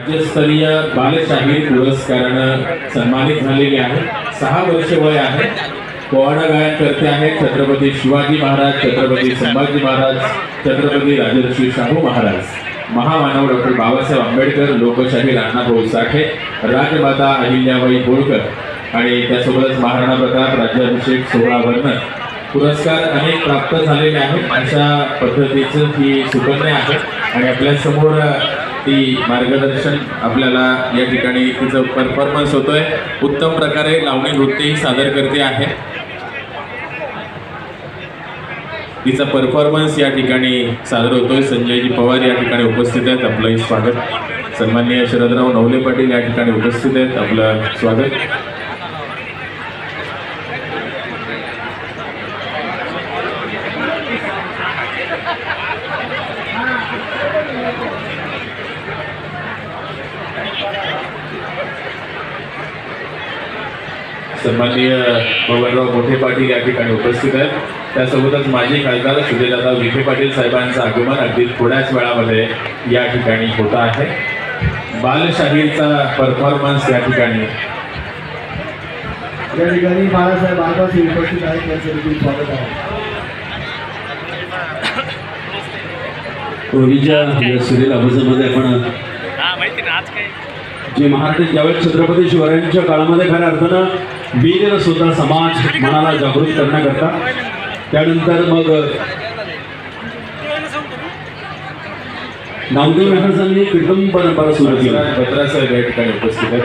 राज्यस्तरीय बालशाहीर पुरस्कारानं सन्मानित झालेले आहे सहा वर्ष वय आहे. पोवाडा गायन करते आहेत छत्रपती शिवाजी महाराज छत्रपती संभाजी महाराज छत्रपती राजर्षी शाहू महाराज. महामानव डॉक्टर बाबासाहेब आंबेडकर लोकशाहीर अण्णाभाऊ साठे राजमाता अहिल्याबाई होळकर आणि त्यासोबतच महाराणा प्रताप राज्याभिषेक सोहळा वर्णन. पुरस्कार अनेक प्राप्त झालेले आहेत. अशा पद्धतीचं ही सुकन्या आहे आणि आपल्यासमोर ती मार्गदर्शन आपल्याला या ठिकाणी तिचं परफॉर्मन्स होतोय. उत्तम प्रकारे लावणी नृत्यही सादर करते आहे. तिचा परफॉर्मन्स या ठिकाणी सादर होतोय. संजयजी पवार या ठिकाणी उपस्थित आहेत. आपलंही स्वागत. सन्माननीय शरदराव नवले पाटील या ठिकाणी उपस्थित आहेत. आपलं स्वागत. सन्माननीय पवनराव मोठे पाटील या ठिकाणी उपस्थित आहेत. त्यासोबतच माजी खासदार सुजयदादा विखे पाटील साहेबांचं आगमन अगदी थोड्याच वेळामध्ये या ठिकाणी होत आहे. बालशाहीरचा परफॉर्मन्स या ठिकाणी. या ठिकाणी बाळासाहेब उपस्थित आहेत त्यांचं देखील स्वागत आहे. पूर्वीच्या या सिरियल अभजमध्ये आपण जे महाराष्ट्र ज्यावेळेस छत्रपती शिवरायांच्या काळामध्ये खऱ्या अर्थानं वीर सुद्धा समाज मनाला जागृत करण्याकरता. त्यानंतर मग नामदेव महाराजांनी कीर्तन परंपरा सुरू केली. भद्रा या ठिकाणी उपस्थित आहेत.